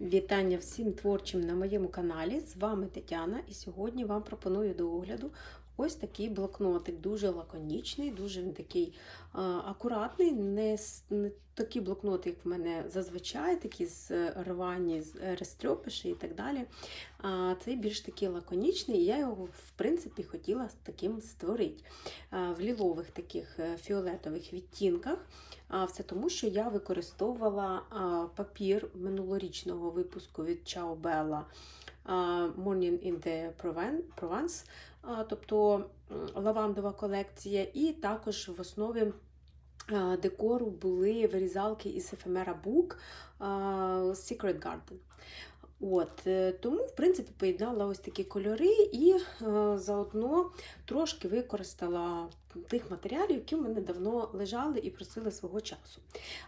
Вітання всім творчим на моєму каналі. З вами Тетяна, і сьогодні вам пропоную до огляду ось такий блокнотик. Дуже лаконічний, дуже такий а, акуратний, не, не такий блокнот, як в мене зазвичай, такі з е, рвані, з е, розтрьопиші і так далі. А, цей більш такий лаконічний, і я його, в принципі, хотіла таким створити. А, в лілових таких е, фіолетових відтінках. А все тому, що я використовувала а, папір минулорічного випуску від Ciao Bella Morning in the Provence, тобто лавандова колекція, і також в основі декору були вирізалки із Ephemera Book Secret Garden. От, е, тому, в принципі, поєднала ось такі кольори і е, заодно трошки використала тих матеріалів, які в мене давно лежали і просили свого часу.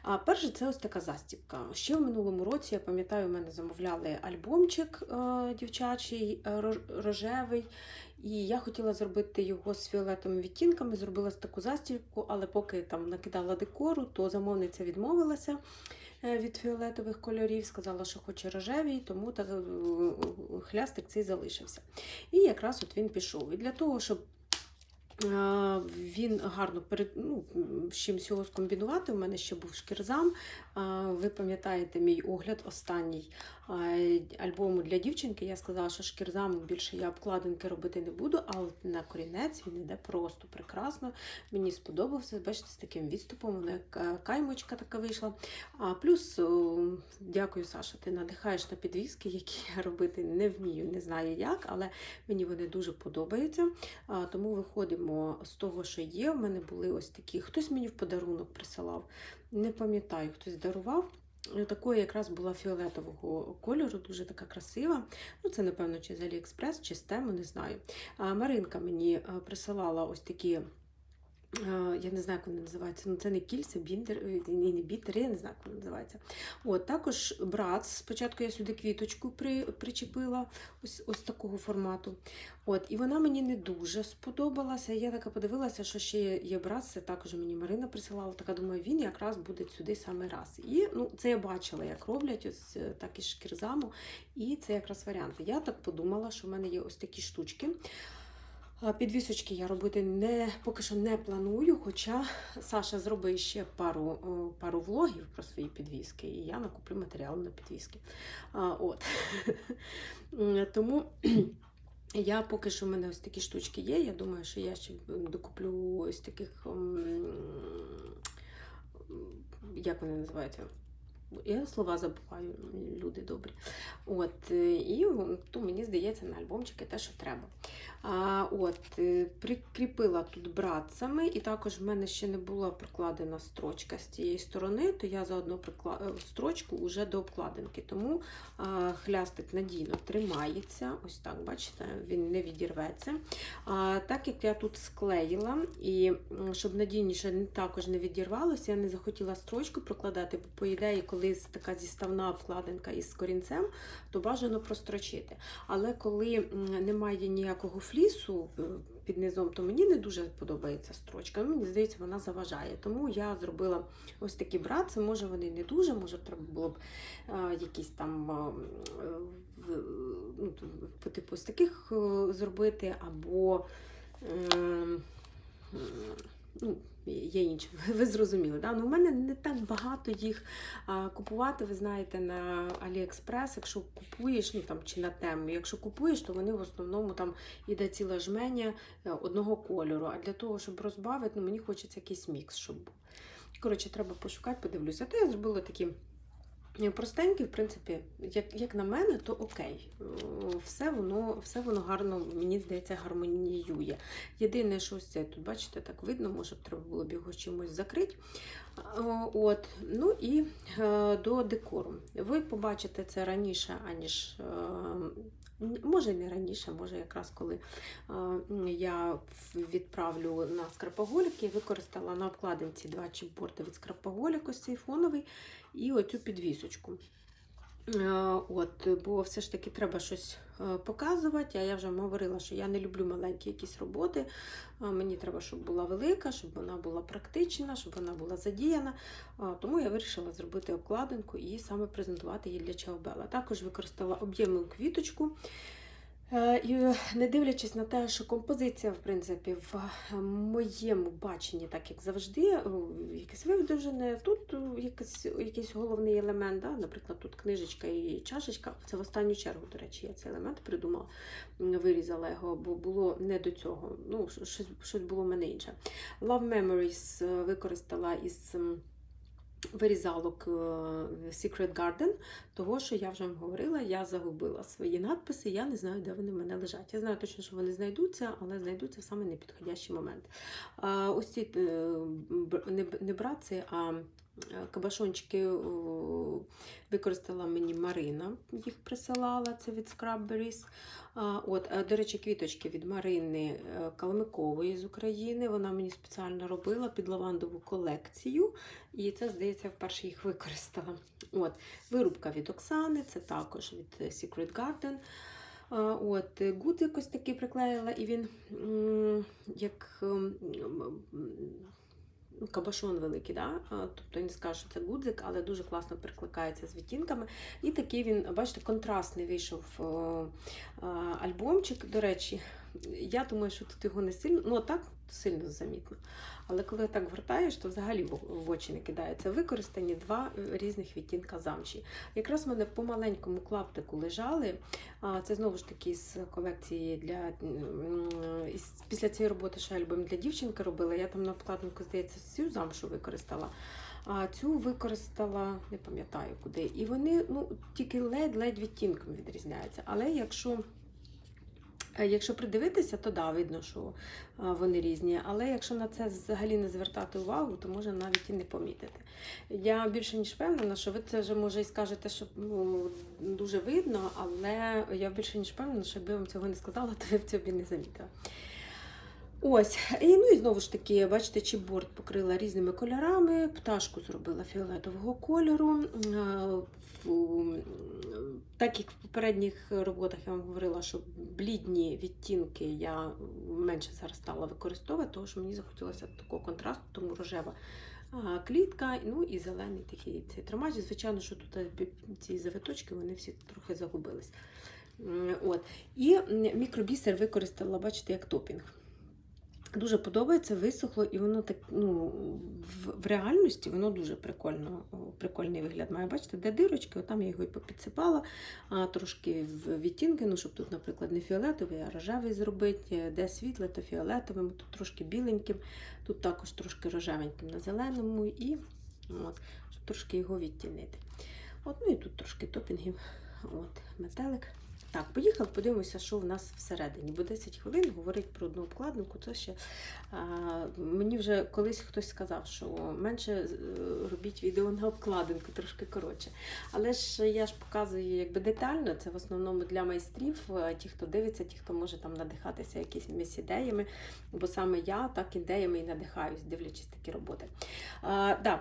А перше, це ось така застібка. Ще в минулому році, я пам'ятаю, у мене замовляли альбомчик е, дівчачий, рожевий. І я хотіла зробити його з фіолетовими відтінками, зробила таку застібку, але поки там накидала декору, то замовниця відмовилася е, від фіолетових кольорів, сказала, що хоче рожевий, тому так, е, хлястик цей залишився. І якраз от він пішов. І для того, щоб е, він гарно перед, ну, з чимсь скомбінувати. У мене ще був шкірзам. Ви пам'ятаєте мій огляд останній альбому для дівчинки. Я сказала, що шкірзам більше я обкладинки робити не буду, а от на корінець він іде просто прекрасно. Мені сподобався. Бачите, з таким відступом, вона е, каймочка така вийшла. А плюс, дякую, Саша, ти надихаєш на підвіски, які я робити не вмію, не знаю як, але мені вони дуже подобаються. Тому виходимо з того, що є. У мене були ось такі. Хтось мені в подарунок присилав. Не пам'ятаю, хтось дарував. Такою Такої якраз була фіолетового кольору, дуже така красива. Ну, це, напевно, чи з Аліекспрес, чи з Тему, не знаю. А Маринка мені е, присилала ось такі. Е, Я не знаю, як вони називаються. Ну, це не кільця, біндер, ні, не бітер, я не знаю, як вони називаються. От, також брат. Спочатку я сюди квіточку при, причепила ось, ось такого формату. От, і вона мені не дуже сподобалася. Я така подивилася, що ще є, брат, це також мені Марина присилала. Така думаю, він якраз буде сюди саме раз. І ну, це я бачила, як роблять, ось е, так із шкірзаму. І це якраз варіанти. Я так подумала, що в мене є ось такі штучки. Підвісочки я робити не, поки що не планую, хоча Саша зробить ще пару, пару влогів про свої підвіски, і я накуплю матеріал на підвіски. А, от. Тому я поки що в мене ось такі штучки є. Я думаю, що я ще докуплю ось таких, як вони називаються? Я слова забуваю, люди добрі. От, е, і то мені здається, на альбомчики те, що треба. А, от, е, прикріпила тут братцями, і також в мене ще не була прикладена строчка з цієї сторони, то я заодно прикла... е, строчку вже до обкладинки. Тому а, хлястик надійно тримається. Ось так, бачите, він не відірветься. А, так як я тут склеїла, і щоб надійніше також не відірвалося, я не захотіла строчку прокладати, бо по ідеї, коли така зіставна обкладинка із корінцем, то бажано прострочити. Але коли немає ніякого флісу е, під низом, то мені не дуже подобається строчка. Мені здається, вона заважає. Тому я зробила ось такі братці. Може, вони не дуже, може, треба було б е, якісь там е, ну, по типу з таких зробити, або е, ну, є іншим. ви зрозуміли. Да? Ну, у мене не так багато їх а, купувати, ви знаєте, на Аліекспрес, якщо купуєш, ну там чи на тему, якщо купуєш, то вони в основному там іде ціле жменя е, одного кольору. А для того, щоб розбавити, ну, мені хочеться якийсь мікс, щоб був. Коротше, треба пошукати, подивлюся. То я зробила такі простенькі, в принципі, як, як на мене, то окей. Е, Все воно, все воно гарно, мені здається, гармоніює. Єдине, що ось це тут, бачите, так видно, може б треба було б його чимось закрити. Е, От. Ну і е, до декору. Ви побачите це раніше, аніж. Може, не раніше, може, якраз коли я відправлю на скрапоголіки, використала на обкладинці два чіпборди від скрапоголіку, ось цей фоновий, і оцю підвісочку. Е, От, бо все ж таки треба щось е, показувати. А я вже говорила, що я не люблю маленькі якісь роботи. Е, Мені треба, щоб була велика, щоб вона була практична, щоб вона була задіяна. Тому я вирішила зробити обкладинку і саме презентувати її для Чаобела. Також використала об'ємну квіточку. Е, І не дивлячись на те, що композиція, в принципі, в е, моєму баченні, так як завжди, е, якесь видовжене, тут якийсь, якийсь головний елемент, да? наприклад, тут книжечка і чашечка. Це в останню чергу, до речі, я цей елемент придумала, вирізала його, бо було не до цього. Ну, щось, щось було в мене інше. Love Memories використала із. Вирізалок е, Secret Garden, того, що я вже вам говорила, я загубила свої надписи, я не знаю, де вони в мене лежать. Я знаю точно, що вони знайдуться, але знайдуться в саме непідходящий момент. Ось ці е, не, братці, а е, кабашончики використала мені Марина, їх присилала, це від Scrubberries. От, е, до речі, квіточки від Марини е, Калмикової з України. Вона мені спеціально робила під лавандову колекцію. І це, здається, вперше їх використала. От, вирубка від Оксани, це також від е, Secret Garden. От, е, гуд якось такий приклеїла, і він як м, м, ну, кабашон великий, да? Тобто він не скажу, що це гудзик, але дуже класно перекликається з відтінками. І такий він, бачите, контрастний вийшов альбомчик. До речі, я думаю, що тут його не сильно, ну так сильно замітно. Але коли так гортаєш, то взагалі в- очі не кидається. Використані два е, різних відтінка замші. Якраз в мене по маленькому клаптику лежали. Це знову ж таки з колекції для після цієї роботи, що альбом для дівчинки робила. Я там на обкладинку, здається, цю замшу використала. А цю використала, не пам'ятаю куди. І вони ну, тільки ледь-ледь відтінком відрізняються. Але якщо Якщо придивитися, то да, видно, що е, вони різні. Але якщо на це взагалі не звертати увагу, то можна навіть і не помітити. Я більше ніж впевнена, що ви це вже може і скажете, що ну, дуже видно, але я більше ніж впевнена, що якби я вам цього не сказала, то ви б цього не замітила. Ось, і ну і знову ж таки, бачите, чіпборд покрила різними кольорами, пташку зробила фіолетового кольору. Так як в попередніх роботах я вам говорила, що блідні відтінки я менше зараз стала використовувати, тому що мені захотілося такого контрасту, тому рожева клітка, ну і зелений такий цей тримач. Звичайно, що тут е, ці завиточки вони всі трохи загубились. От. І мікробісер використала, бачите, як топінг. Дуже подобається, висохло, і воно так, ну, в, в реальності воно дуже прикольно, прикольний вигляд має. Бачите, де дирочки, там я його і попідсипала, а, трошки в відтінки, ну, щоб тут, наприклад, не фіолетовий, а рожевий зробити, де світле, то фіолетовим, тут трошки біленьким, тут також трошки рожевеньким на зеленому, і от, щоб трошки його відтінити. От, ну і тут трошки топінгів, от, метелик. Так, поїхали, подивимося, що в нас всередині. Бо 10 хвилин говорить про одну обкладинку. Це ще а, мені вже колись хтось сказав, що менше е, робіть відео на обкладинку, трошки коротше. Але ж я ж показую якби детально. Це в основному для майстрів, е, ті, хто дивиться, ті, хто може там надихатися якимись ідеями. Бо саме я так ідеями і надихаюсь, дивлячись такі роботи. А, да.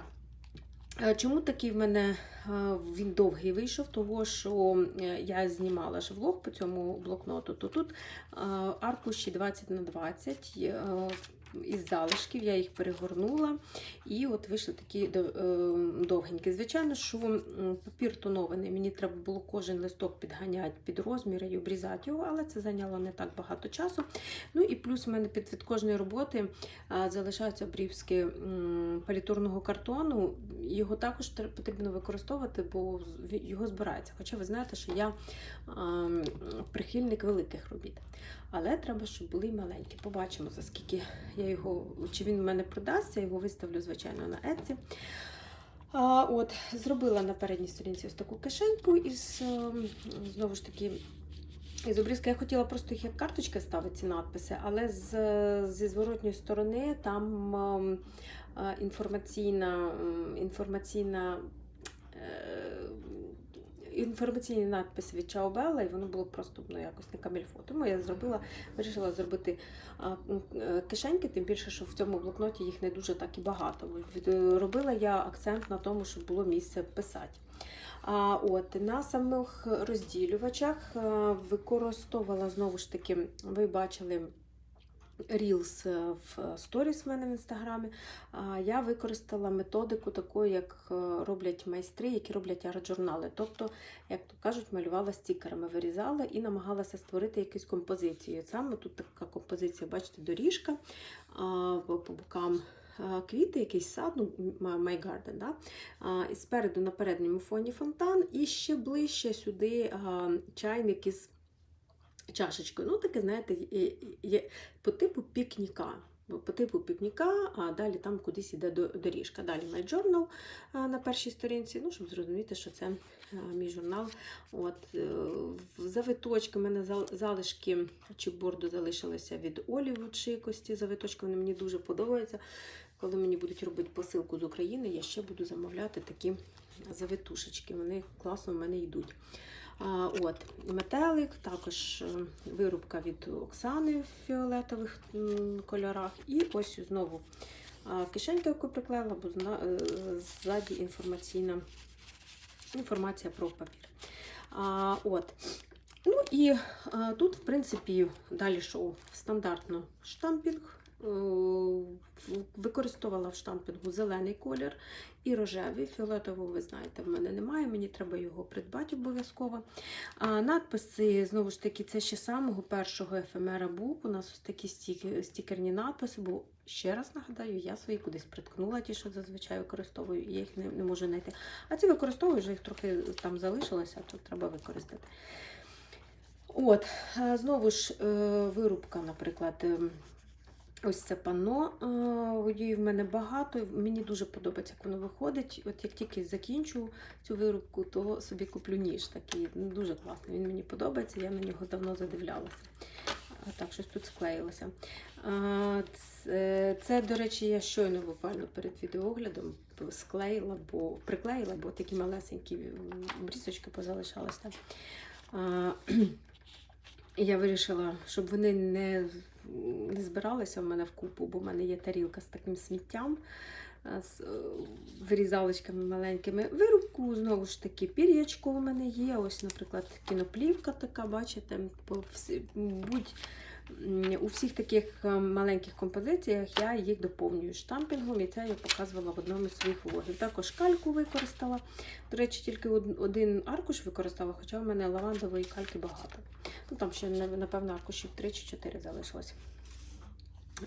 Е, Чому такий в мене е, він довгий вийшов? Того, що е, я знімала ж влог по цьому блокноту, то тут аркуші 20 на 20 е, із залишків, я їх перегорнула, і от вийшли такі е, довгенькі. Звичайно, що папір тонований, мені треба було кожен листок підганяти під розміри і обрізати його, але це зайняло не так багато часу. Ну і плюс у мене під від кожної роботи залишаються обрізки палітурного картону. Його також потрібно використовувати, бо його збирається. Хоча ви знаєте, що я прихильник великих робіт. Але треба, щоб були маленькі. Побачимо, за скільки я його, чи він в мене продасться, його виставлю, звичайно, на Etsy. А, от, зробила на передній сторінці ось таку кишеньку із ем, знову ж таки. Із обрізки я хотіла просто їх як карточки ставити ці надписи, але з, зі зворотньої сторони там ем, е, інформаційна, ем, інформаційна е, інформаційний надпис від Чаобела, і воно було просто ну, якось не камільфо. Тому я зробила, вирішила зробити е, кишеньки, тим більше, що в цьому блокноті їх не дуже так і багато. Е, Робила я акцент на тому, щоб було місце писати. А от на самих розділювачах е, використовувала знову ж таки, ви бачили. Reels е, в сторіс в мене в інстаграмі. Я використала методику таку, як е, роблять майстри, які роблять арт-журнали. Тобто, як то кажуть, малювала стікерами, вирізала і намагалася створити якусь композицію. Саме тут така композиція, бачите, доріжка по бокам. Квіти, якийсь сад, ну, My Garden, да? і спереду на передньому фоні фонтан, і ще ближче сюди чайник із чашечкою. Ну, таке, знаєте, є, по типу пікніка. По типу пікніка, а далі там кудись іде доріжка. Далі My Journal на першій сторінці, ну, щоб зрозуміти, що це мій журнал. От, е, завиточки в мене зал- залишки чіпборду залишилися від Олі в чикості. Завиточки вони мені дуже подобаються. Коли мені будуть робити посилку з України, я ще буду замовляти такі завитушечки. Вони класно в мене йдуть. От, метелик, також е, вирубка від Оксани в фіолетових кольорах. І ось знову кишенька, яку приклеїла, бо е, ззаді інформаційна інформація про папір. От. Ну і тут, в принципі, далі йшов стандартно штампінг. Е, Використовувала в штампінгу зелений колір і рожевий. Фіолетового, ви знаєте, в мене немає, мені треба його придбати обов'язково. А надписи, знову ж таки, це ще самого першого ефемера був. У нас ось такі стікерні надписи, бо ще раз нагадаю, я свої кудись приткнула, ті, що зазвичай використовую, я їх не, не можу знайти. А ці використовую, вже їх трохи там залишилося, то треба використати. От, знову ж е, вирубка, наприклад. Ось це панно е, водіїв в мене багато. Мені дуже подобається, як воно виходить. От як тільки закінчу цю вирубку, то собі куплю ніж такий. Ну, дуже класний. Він мені подобається, я на нього давно задивлялася. Так, щось тут склеїлося. Це, це, до речі, я щойно буквально перед відеоглядом склеїла, бо приклеїла, бо такі малесенькі м, рісочки позалишалися. Я вирішила, щоб вони не, не збиралися в мене в купу, бо в мене є тарілка з таким сміттям, з е, вирізалочками маленькими. Вирубку, знову ж таки, пір'ячко у мене є. Ось, наприклад, кіноплівка така, бачите, будь у всіх таких е, маленьких композиціях я їх доповнюю штампінгом, і це я показувала в одному з своїх влогів. Також кальку використала. До речі, тільки один аркуш використала, хоча в мене лавандової кальки багато. Ну, там ще, напевно, аркушів 3 чи 4 залишилось.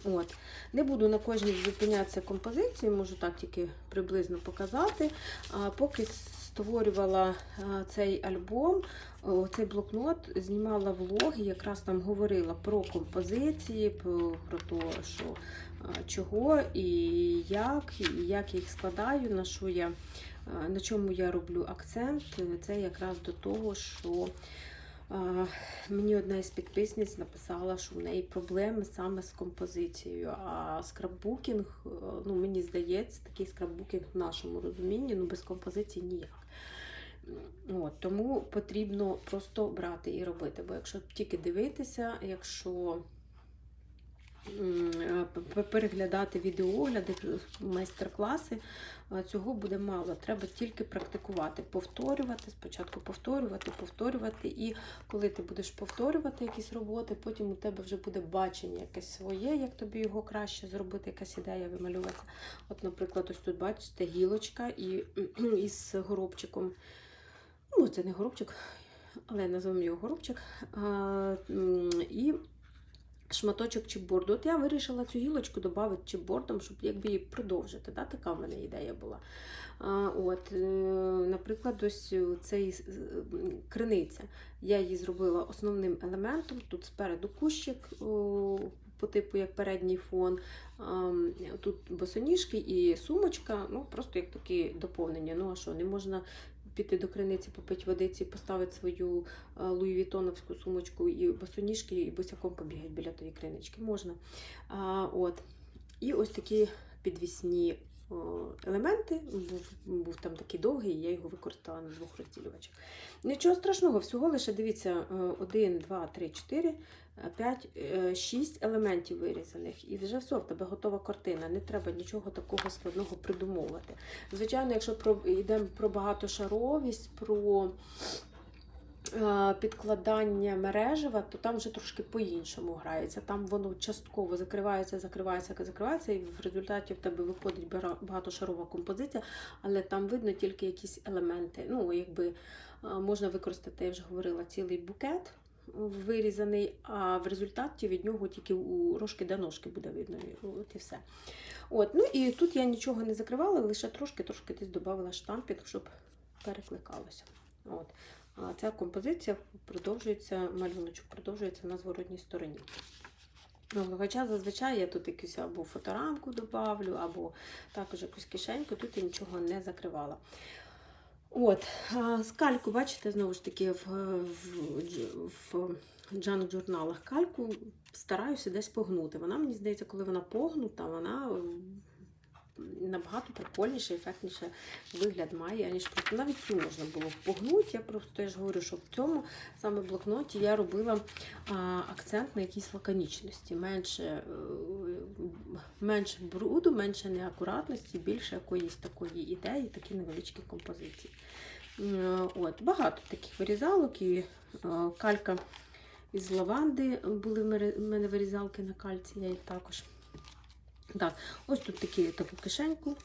От. Не буду на кожній зупинятися композиції, можу так тільки приблизно показати. А, поки створювала цей альбом, цей блокнот, знімала влоги, якраз там говорила про композиції, про, те, що чого і як, і як їх складаю, на що я, на чому я роблю акцент. Це якраз до того, що Мені одна із підписниць написала, що в неї проблеми саме з композицією. А скраббукінг, е, ну мені здається, такий скраббукінг в нашому розумінні, ну без композиції ніяк. От, тому потрібно просто брати і робити. Бо якщо тільки дивитися, якщо е, переглядати відеоогляди, майстер-класи, Цього буде мало. Треба тільки практикувати, повторювати, спочатку повторювати, повторювати. І коли ти будеш повторювати якісь роботи, потім у тебе вже буде бачення якесь своє, як тобі його краще зробити, якась ідея вималювати. От, наприклад, ось тут бачите гілочка і із горобчиком. Ну, це не горобчик, але називаємо його горобчик. А, і шматочок чіпборду. От я вирішила цю гілочку додати чіпбордом, щоб якби її продовжити. Да? Така в мене ідея була. А, от, е, наприклад, ось цей криниця. Я її зробила основним елементом. Тут спереду кущик. По типу як передній фон, тут босоніжки і сумочка, ну просто як такі доповнення. Ну а що, не можна піти до криниці, попити водиці, поставити свою е, Луї Вітоновську сумочку і босоніжки, і босяком побігати біля тої кринички. Можна. А, от. І ось такі підвісні елементи. Був, був там такий довгий, я його використала на двох розділювачах. Нічого страшного, всього лише дивіться, 1, 2, 3, 4, 5, 6 елементів вирізаних. І вже все, в тебе готова картина. Не треба нічого такого складного придумовувати. Звичайно, якщо про, йдемо про багатошаровість, про підкладання мережева, то там вже трошки по-іншому грається. Там воно частково закривається, закривається, закривається, і в результаті в тебе виходить багатошарова композиція, але там видно тільки якісь елементи. Ну, якби е, можна використати, я вже говорила, цілий букет вирізаний, а в результаті від нього тільки у рожки до ножки буде видно. От і все. От, ну і тут я нічого не закривала, лише трошки-трошки десь додавала штампік, щоб перекликалося. От. Ця композиція продовжується, малюночок продовжується на зворотній стороні. Ну, Хоча зазвичай я тут якусь або фоторамку добавлю, або також якусь кишеньку, тут я нічого не закривала. От, а, з кальку, бачите, знову ж таки, в, в, в джанк журналах кальку стараюся десь погнути. Вона, мені здається, коли вона погнута, вона набагато прикольніше, ефектніше вигляд має, аніж просто навіть цю можна було погнути. Я просто я ж говорю, що в цьому саме блокноті я робила а, акцент на якійсь лаконічності, менше, е, менше бруду, менше неакуратності, більше якоїсь такої ідеї, такі невеличкі композиції. Е, От, багато таких вирізалок і е, калька із лаванди були в мене вирізалки на кальці, я їх також. Так, ось тут такі, таку кишеньку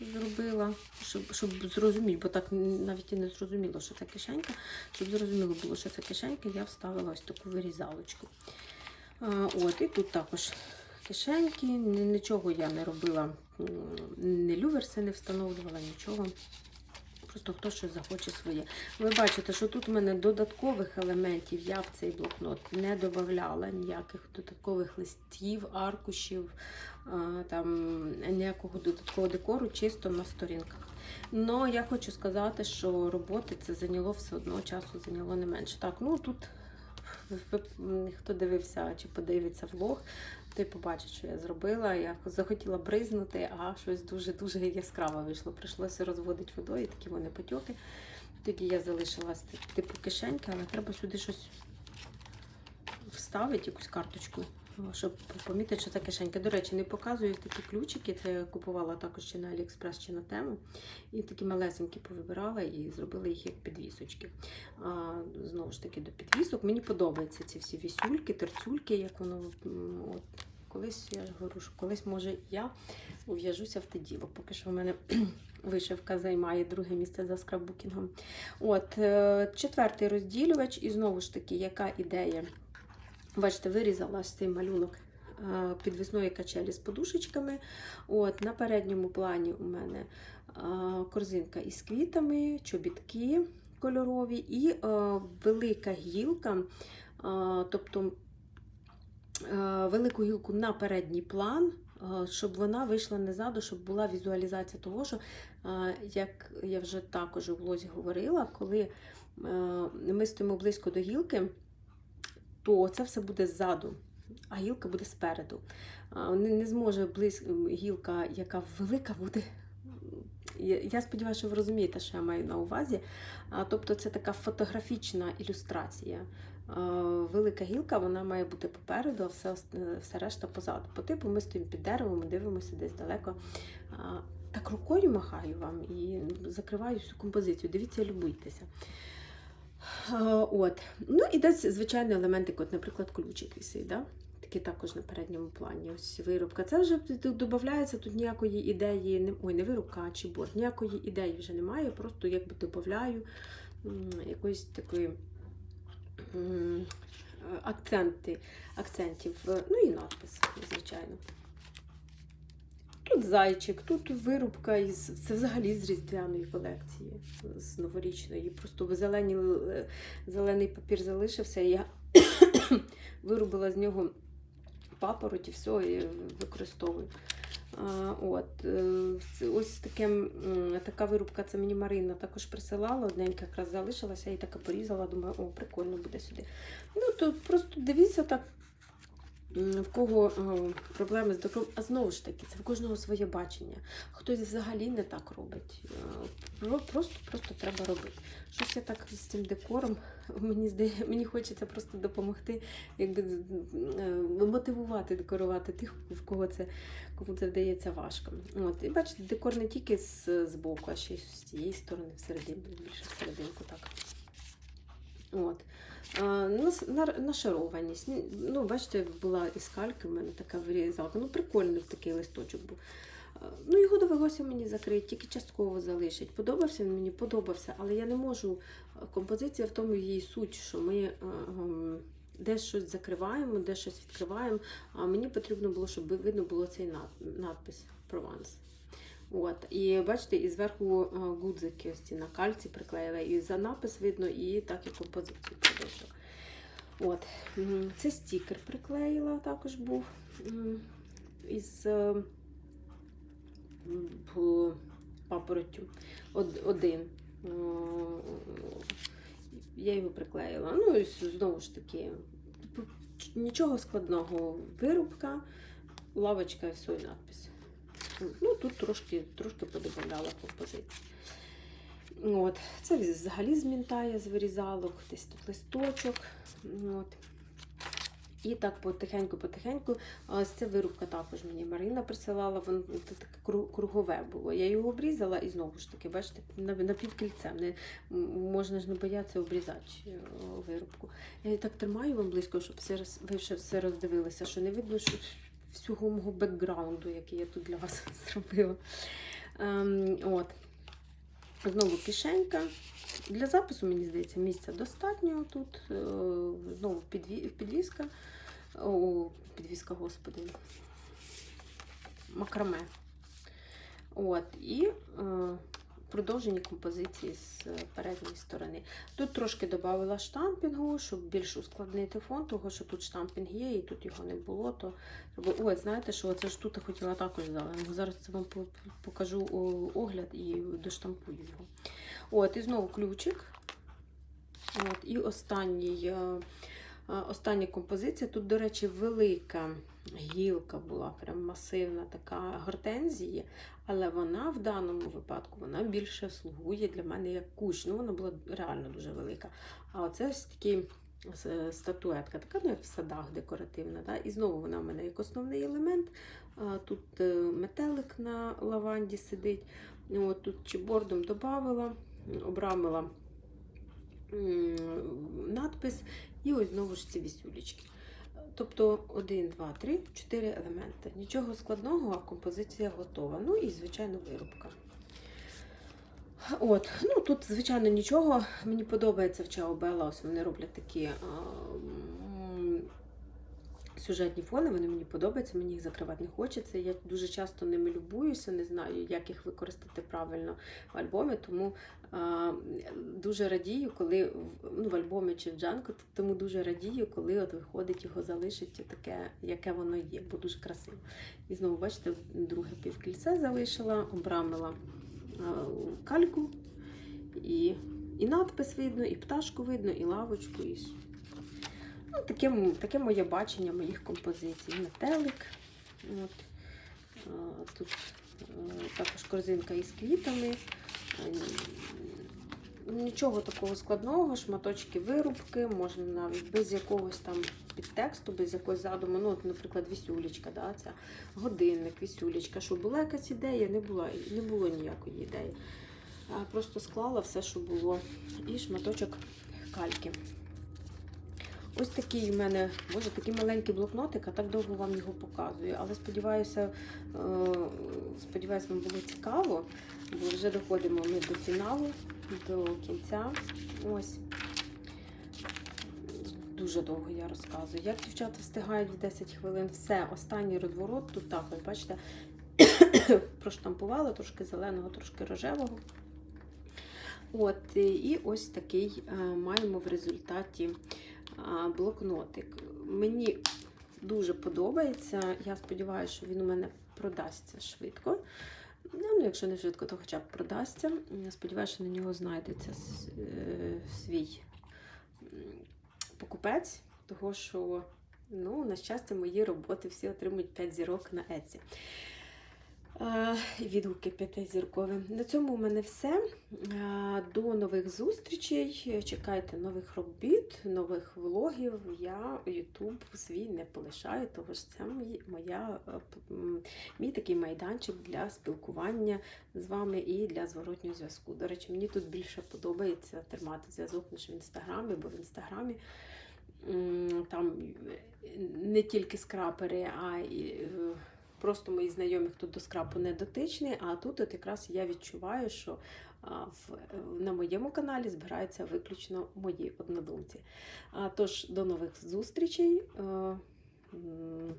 зробила, щоб, щоб зрозуміти, бо так навіть і не зрозуміло, що це кишенька. Щоб зрозуміло було, що це кишенька, я вставила ось таку вирізалочку. А, От, і тут також кишеньки, нічого я не робила, не люверси не встановлювала, нічого. Просто хто щось захоче своє. Ви бачите, що тут у мене додаткових елементів я в цей блокнот не додавала, ніяких додаткових листів, аркушів, там, ніякого додаткового декору, чисто на сторінках. Но я хочу сказати, що роботи це зайняло все одно часу, зайняло не менше. Так, ну тут хто дивився чи подивиться влог, той побачить, що я зробила. Я захотіла бризнути, а щось дуже-дуже яскраве вийшло. Прийшлося розводити водою, такі вони потьоки. Тоді я залишила типу кишеньки, але треба сюди щось вставити, якусь карточку, щоб помітити, що це кишенька. До речі, не показую такі ключики. Це я купувала також чи на Аліекспрес, чи на тему. І такі малесенькі повибирала і зробила їх як підвісочки. А, знову ж таки, до підвісок. Мені подобаються ці всі вісюльки, терцюльки, як воно. От, колись я ж говорю, що колись може я ув'яжуся в те діло. Поки що в мене вишивка займає друге місце за скраббукінгом. От, е, четвертий розділювач, і знову ж таки, яка ідея? Бачите, вирізала цей малюнок е, підвісної качелі з подушечками. От, на передньому плані у мене е, корзинка із квітами, чобітки кольорові і е, велика гілка. Тобто велику гілку на передній план, щоб вона вийшла не ззаду, щоб була візуалізація того, що, як я вже також у влозі говорила, коли ми стоїмо близько до гілки, то це все буде ззаду, а гілка буде спереду. Не, не зможе близь... гілка, яка велика, буде. Я сподіваюся, що ви розумієте, що я маю на увазі. Тобто це така фотографічна ілюстрація. Велика гілка вона має бути попереду, а все, все решта позаду. По типу ми стоїмо під деревом, дивимося десь далеко. Так рукою махаю вам і закриваю всю композицію. Дивіться, любуйтеся. От. Ну і десь звичайний елементик, от, наприклад, ключик висить. Да? Такий також на передньому плані. Ось виробка. Це вже додається, тут ніякої ідеї, ой, не виробка, а чи борт, ніякої ідеї вже немає, просто якби додаю якоїсь такої акценти, акцентів. Ну і надпис, звичайно. Тут зайчик, тут вирубка із це взагалі з різдвяної колекції, з новорічної. Просто зелені, е, зелений папір залишився. і Я вирубила з нього папороть і все, і використовую. А, от, е, ось таке, така вирубка, це мені Марина також присилала, одненька якраз залишилася, я її так порізала, думаю, о, прикольно буде сюди. Ну, то просто дивіться так, в кого е, проблеми з декором, а знову ж таки, це в кожного своє бачення. Хтось взагалі не так робить. Е, Просто, просто треба робити. Щось я так з цим декором, мені здає, мені хочеться просто допомогти, якби е, мотивувати декорувати тих, в кого це, кому це вдається важко. От, і бачите, декор не тільки з, з боку, а ще й з цієї сторони, всередині, більше всерединку так. От. А, на- Нашарованість. Ну, бачите, була із кальки, в мене така вирізалка. Ну, прикольний такий листочок був. Ну, його довелося мені закрити, тільки частково залишить. Подобався він мені, подобався, але я не можу. Композиція в тому її суть, що ми ем, щось закриваємо, десь щось відкриваємо. А мені потрібно було, щоб видно було цей надпис Прованс. От, і бачите, і зверху е, гудзики ось ці на кальці приклеїла, і за напис видно, і так і композицію продовжила. От, це стікер приклеїла, також був із е, папороттю. Один. Я його приклеїла. Ну, і знову ж таки, нічого складного. Вирубка, лавочка і все, і надпис. Ну, тут трошки, трошки подобавляла композиції. От. Це взагалі з мінтая, з вирізалок, десь тут листочок. От. І так потихеньку-потихеньку. Ось це вирубка також мені Марина присилала, воно таке кругове було. Я його обрізала і знову ж таки, бачите, напівкільцем. Не, можна ж не боятися обрізати е, вирубку. Я так тримаю вам близько, щоб все, ви ще все роздивилися, що не видно що всього мого бекграунду, який я тут для вас зробила. Ем, от. Знову кишенька. Для запису, мені здається, місця достатньо тут. Е, Знову підві- підвіска. О, підвіска, господи. Макраме. От, і е, продовжені композиції з передньої сторони. Тут трошки додала штампінгу, щоб більш ускладнити фон, того що тут штампінг є, і тут його не було. То... Ой, знаєте, що це ж тут хотіла також зеленого. Зараз це вам покажу огляд і доштампую його. От, і знову ключик. От, і останній, е, е, остання композиція. Тут, до речі, велика гілка була, прям масивна така гортензії, але вона в даному випадку вона більше слугує для мене як кущ. Ну, вона була реально дуже велика. А оце ось такий с- статуетка, така ну, як в садах декоративна. Да? І знову вона в мене як основний елемент. Тут е, метелик на лаванді сидить. От, тут чібордом додавала, обрамила м, надпис, і ось знову ж ці вісюлечки. Тобто 1, 2, 3, 4 елементи. Нічого складного, а композиція готова. Ну і, звичайно, вирубка. От, ну тут, звичайно, нічого. Мені подобається в Чао Белла, ось вони роблять такі а, сюжетні фони, вони мені подобаються, мені їх закривати не хочеться. Я дуже часто ними любуюся, не знаю, як їх використати правильно в альбомі, тому а, дуже радію, коли ну, в альбомі чи в джанку, тому дуже радію, коли от виходить його залишить таке, яке воно є, бо дуже красиво. І знову, бачите, друге півкільце залишила, обрамила а, кальку, і, і надпис видно, і пташку видно, і лавочку. І... Ну, таке, таке моє бачення моїх композицій. Метелик. От. Тут також корзинка із квітами. Нічого такого складного, шматочки вирубки, можна навіть без якогось там підтексту, без якогось задуму. Ну, от, наприклад, вісюлечка, да, це годинник, вісюлечка. Що була якась ідея, не було, не було ніякої ідеї. Просто склала все, що було, і шматочок кальки. Ось такий у мене, боже, такий маленький блокнотик, а так довго вам його показую. Але сподіваюся, е, сподіваюся, вам було цікаво, бо вже доходимо ми до фіналу, до кінця. Ось. Дуже довго я розказую. Як дівчата встигають в 10 хвилин все, останній розворот, тут також, бачите, проштампувала трошки зеленого, трошки рожевого. От, і ось такий е, маємо в результаті блокнотик. Мені дуже подобається. Я сподіваюся, що він у мене продасться швидко. Ну, ну, якщо не швидко, то хоча б продасться. Я сподіваюся, що на нього знайдеться е, свій покупець, того що Ну, на щастя, мої роботи всі отримують 5 зірок на Еці. Е, Відгуки п'ятизіркові. На цьому у мене все. Е, До нових зустрічей. Чекайте нових робіт, нових влогів. Я YouTube свій не полишаю, тому що це моя, е, мій такий майданчик для спілкування з вами і для зворотнього зв'язку. До речі, мені тут більше подобається тримати зв'язок, ніж в інстаграмі, бо в інстаграмі там не тільки скрапери, а й просто мої знайомі, хто до скрапу не дотичний. А тут от якраз я відчуваю, що в, на моєму каналі збираються виключно мої однодумці. Тож, до нових зустрічей. Е, м,